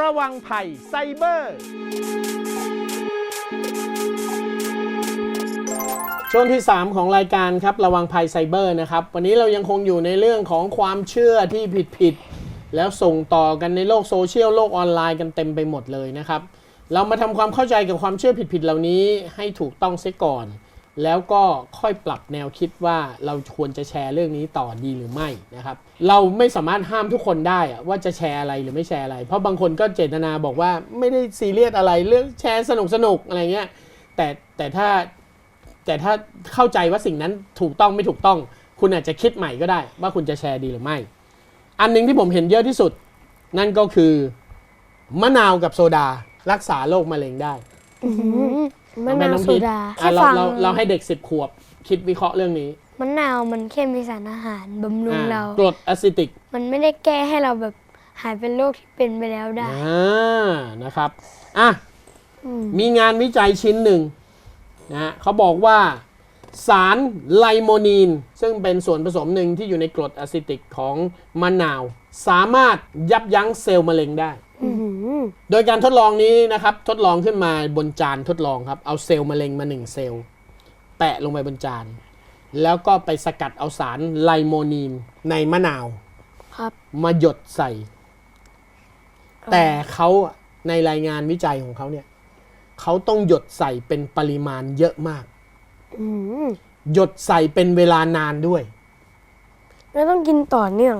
ระวังภัยไซเบอร์ ช่วงที่ 3 ของรายการครับระวังภัยไซเบอร์นะครับ วันนี้เรายังคงอยู่ในเรื่องของความเชื่อที่ผิดๆแล้วส่งต่อกันในโลกโซเชียลโลกออนไลน์กันเต็มไปหมดเลยนะครับ เรามาทำความเข้าใจกับความเชื่อผิดๆเหล่านี้ให้ถูกต้องเสียก่อน แล้วก็ค่อยปรับแนวคิดว่าเราควรจะแชร์เรื่องนี้ต่อดีหรือไม่นะครับ เราไม่สามารถห้ามทุกคนได้อะว่าจะแชร์อะไรหรือไม่แชร์อะไร เพราะบางคนก็เจตนาบอกว่าไม่ได้ซีเรียสอะไรเรื่องแชร์สนุกสนุกอะไรเงี้ยแต่แต่ถ้าแต่ถ้าเข้าใจว่าสิ่งนั้นถูกต้องไม่ถูกต้อง คุณอาจจะคิดใหม่ก็ได้ ว่าคุณจะแชร์ดีหรือไม่ อันหนึงที่ผมเห็นเยอะที่สุด นั่นก็คือมะนาวกับโซดารักษาโรคมะเร็งได้ มะนาวน้องโซพีทดาอะแค่เราฟังเราเราให้เด็กสิบขวบ คิดวิเคราะห์เรื่องนี้มะนาวมันแค่มีสารอาหารบำรุงอ่าเรากรดอะซิติก มันไม่ได้แก้ให้เราแบบหายเป็นโรคที่เป็นไปแล้วได้อ่านะครับอะอืมมีงานวิจัยชิ้นหนึ่งนะฮะเขาบอกว่าสารไลโมนีน ซึ่งเป็นส่วนผสมหนึ่งที่อยู่ในกรดอะซิติกของมะนาว สามารถยับยั้งเซลล์มะเร็งได้อื้อหือ โดยการทดลองนี้นะครับ ทดลองขึ้นมาบนจานทดลองครับ เอาเซลล์มะเร็งมาหนึ่งเซลล์ แปะลงไปบนจาน แล้วก็ไปสกัดเอาสารไลโมนีนในมะนาว ครับ มาหยดใส่ แต่เขาอะในรายงานวิจัยของเขาเนี่ย เขาต้องหยดใส่เป็นปริมาณเยอะมาก อื้อหือหยดใส่เป็นเวลานานด้วย แล้วต้องกินต่อเนื่อง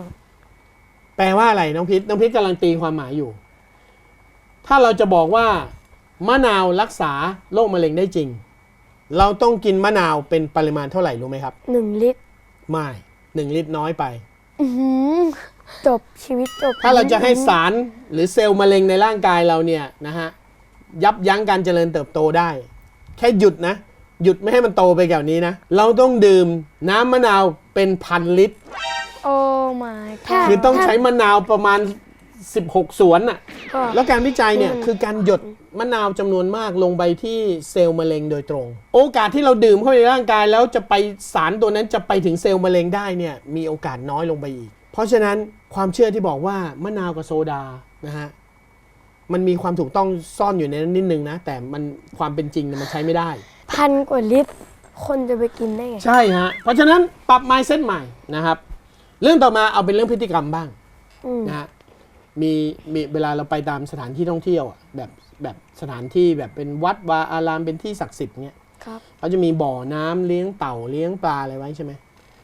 แปลว่าอะไรน้องพิษน้องพิษกำลังตีความหมายอยู่ ถ้าเราจะบอกว่ามะนาวรักษาโรคมะเร็งได้จริง เราต้องกินมะนาวเป็นปริมาณเท่าไหร่รู้ไหมครับ หนึ่งลิตรไม่หนึ่งลิตรน้อยไป อื้อหือจบชีวิตจบถ้าเราจะให้สารหรือเซลล์มะเร็งในร่างกายเราเนี่ยนะฮะยับยั้งการเจริญเติบโตได้ แค่หยุดนะ หยุดไม่ให้มันโตไปแบบนี้นะ เราต้องดื่มน้ำมะนาวเป็นพันลิตร โอ้ my คื god อต้องใช้มะนาวประมาณ 16 สวนน่ะ ก็ แล้วการวิจัยเนี่ยอืมคือการหยดมะนาวจำนวนมากลงไปที่เซลล์มะเร็งโดยตรง โอกาสที่เราดื่มเข้าไปในร่างกายแล้วจะไปสารตัวนั้นจะไปถึงเซลล์มะเร็งได้เนี่ยมีโอกาสน้อยลงไปอีก เพราะฉะนั้นความเชื่อที่บอกว่ามะนาวกับโซดานะฮะมันมีความถูกต้องซ่อนอยู่ในนั้นนิดนึงนะ แต่มันความเป็นจริงเนี่ยมันใช้ไม่ได้ พันกว่าลิตรคนจะไปกินได้ไง ใช่ฮะ เพราะฉะนั้นปรับ mindset ใหม่นะครับ เรื่องต่อมาเอาเป็นเรื่องพฤติกรรมบ้างอืม นะฮะ มีมีเวลาเราไปตามสถานที่ท่องเที่ยวอะแบบแบบสถานที่แบบเป็นวัดวาอารามเป็นที่ศักดิ์สิทธิ์เงี้ยครับ เขาจะมีบ่อน้ำเลี้ยงเต่าเลี้ยงปลาอะไรไว้ใช่ไหม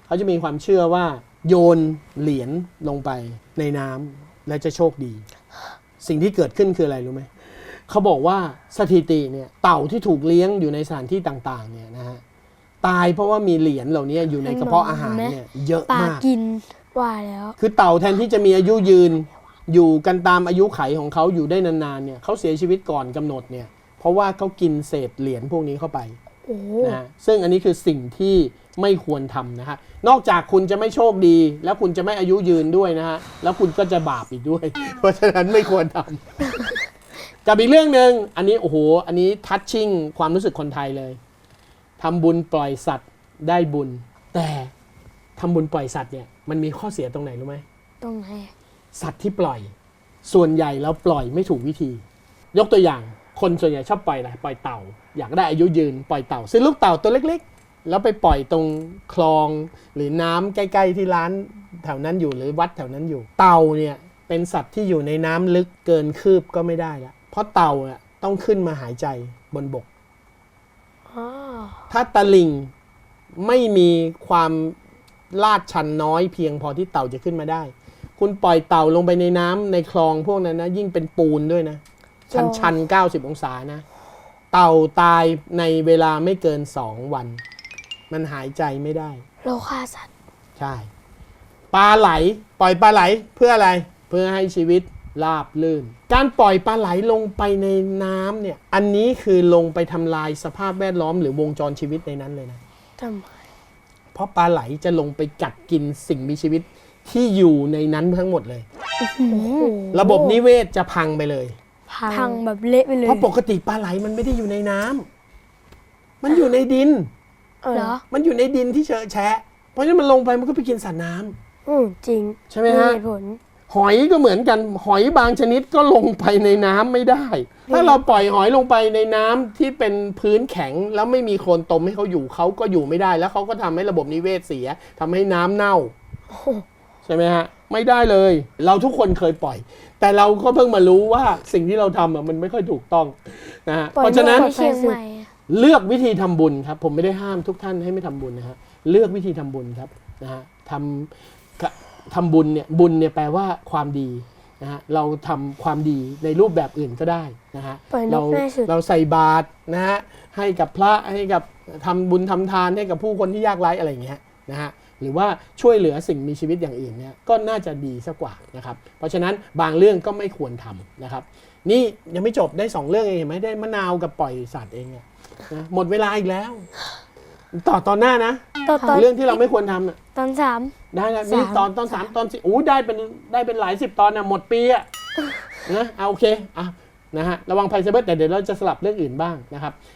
เขาจะมีความเชื่อว่าโยนเหรียญลงไปในน้ำแล้วจะโชคดี สิ่งที่เกิดขึ้นคืออะไรรู้ไหมเขาบอกว่าสถิติเนี่ยเต่าที่ถูกเลี้ยงอยู่ในสถานที่ต่างๆเนี่ยนะฮะตายเพราะว่ามีเหรียญเหล่านี้อยู่ในกระเพาะอาหารเนี่ยเยอะปลามาก กินว่าแล้ว คือเต่าแทนที่จะมีอายุยืน อยู่กันตามอายุไขของเขาอยู่ได้นานๆเนี่ยเขาเสียชีวิตก่อนกำหนดเนี่ยเพราะว่าเขากินเศษเหรียญพวกนี้เข้าไปโอ้นะฮะซึ่งอันนี้คือสิ่งที่ไม่ควรทำนะฮะนอกจากคุณจะไม่โชคดี แล้วคุณจะไม่อายุยืนด้วยนะฮะแล้วคุณก็จะบาปอีกด้วย เพราะฉะนั้นไม่ควรทำกับอีกเรื่องหนึ่งอันนี้โอ้โหอันนี้ทัชชิ่งความรู้สึกคนไทยเลยทำบุญปล่อยสัตว์ได้บุญ แต่ทำบุญปล่อยสัตว์เนี่ยมันมีข้อเสียตรงไหนรู้ไหมตรงไหน สัตว์ที่ปล่อย ส่วนใหญ่แล้วปล่อยไม่ถูกวิธี ยกตัวอย่างคนส่วนใหญ่ชอบปล่อยอะไรปล่อยเต่า อยากได้อายุยืนปล่อยเต่าซื้อลูกเต่าตัวเล็กๆ แล้วไปปล่อยตรงคลองหรือน้ำใกล้ ๆ ที่ร้านแถวนั้นอยู่หรือวัดแถวนั้นอยู่ เต่าเนี่ยเป็นสัตว์ที่อยู่ในน้ำลึกเกินคืบก็ไม่ได้ละเพราะเต่าอะต้องขึ้นมาหายใจบนบกอ๋อถ้าตะลิงไม่มีความลาดชันน้อยเพียงพอที่เต่าจะขึ้นมาได้ คุณปล่อยเต่าลงไปในน้ำในคลองพวกนั้นนะ ยิ่งเป็นปูนด้วยนะ ชันชันเก้าสิบองศานะ เต่าตายในเวลาไม่เกินสองวัน มันหายใจไม่ได้ เราฆ่าสัตว์ ใช่ ปลาไหล ปล่อยปลาไหลเพื่ออะไร เพื่อให้ชีวิตราบลื่น การปล่อยปลาไหลลงไปในน้ำเนี่ย อันนี้คือลงไปทำลายสภาพแวดล้อมหรือวงจรชีวิตในนั้นเลยนะทำไม เพราะปลาไหลจะลงไปกัดกินสิ่งมีชีวิต ที่อยู่ในนั้นทั้งหมดเลย ระบบนิเวศจะพังไปเลย พังแบบเละไปเลย เพราะปกติปลาไหลมันไม่ได้อยู่ในน้ำมันอยู่ในดินเหรอ มันอยู่ในดินที่เชอะแฉะเพราะฉะนั้นมันลงไปมันก็ไปกินสัตว์น้ำ อืมจริงใช่ไหมฮะ เหตุผล หอยก็เหมือนกันหอยบางชนิดก็ลงไปในน้ำไม่ได้ ถ้าเราปล่อยหอยลงไปในน้ำที่เป็นพื้นแข็งแล้วไม่มีโคลนตมให้เขาอยู่เขาก็อยู่ไม่ได้ แล้วเขาก็ทำให้ระบบนิเวศเสียทำให้น้ำเน่าโอ้โหใช่ไหมฮะ ไม่ได้เลย เราทุกคนเคยปล่อย แต่เราก็เพิ่งมารู้ว่าสิ่งที่เราทำอะมันไม่ค่อยถูกต้องนะฮะปล่อยเพราะฉะนั้นที่เชียงใหม่อะเลือกวิธีทำบุญครับ ผมไม่ได้ห้ามทุกท่านให้ไม่ทำบุญนะฮะเลือกวิธีทำบุญครับนะฮะทำกะทำบุญเนี่ยบุญเนี่ยแปลว่าความดีนะฮะเราทำความดีในรูปแบบอื่นก็ได้นะฮะปล่อยนเรากง่ายสุดเราใส่บาตรนะฮะให้กับพระให้กับทำบุญทำทานให้กับผู้คนที่ยากไร้อะไรอย่างเงี้ยนะฮะ หรือว่าช่วยเหลือสิ่งมีชีวิตอย่างอื่นเนี่ยก็น่าจะดีสักกว่านะครับเพราะฉะนั้นบางเรื่องก็ไม่ควรทำนะครับ นี่ยังไม่จบได้สองเรื่องเองเห็นไหมได้มะนาวกับปล่อยสัตว์เองอะนะหมดเวลาอีกแล้ว ต่อตอนหน้านะ ตอนตอนเรื่องที่เราไม่ควรทำน่ะตอนสาม ได้นะนี่สามตอนตอนสามตอนสี่อู้ได้เป็นได้เป็นหลายสิบตอนนะหมดปีอะนะเอาโอเคอะนะฮะระวังภัยไซเบอร์แต่เดี๋ยวเราจะสลับเรื่องอื่นบ้างนะครับ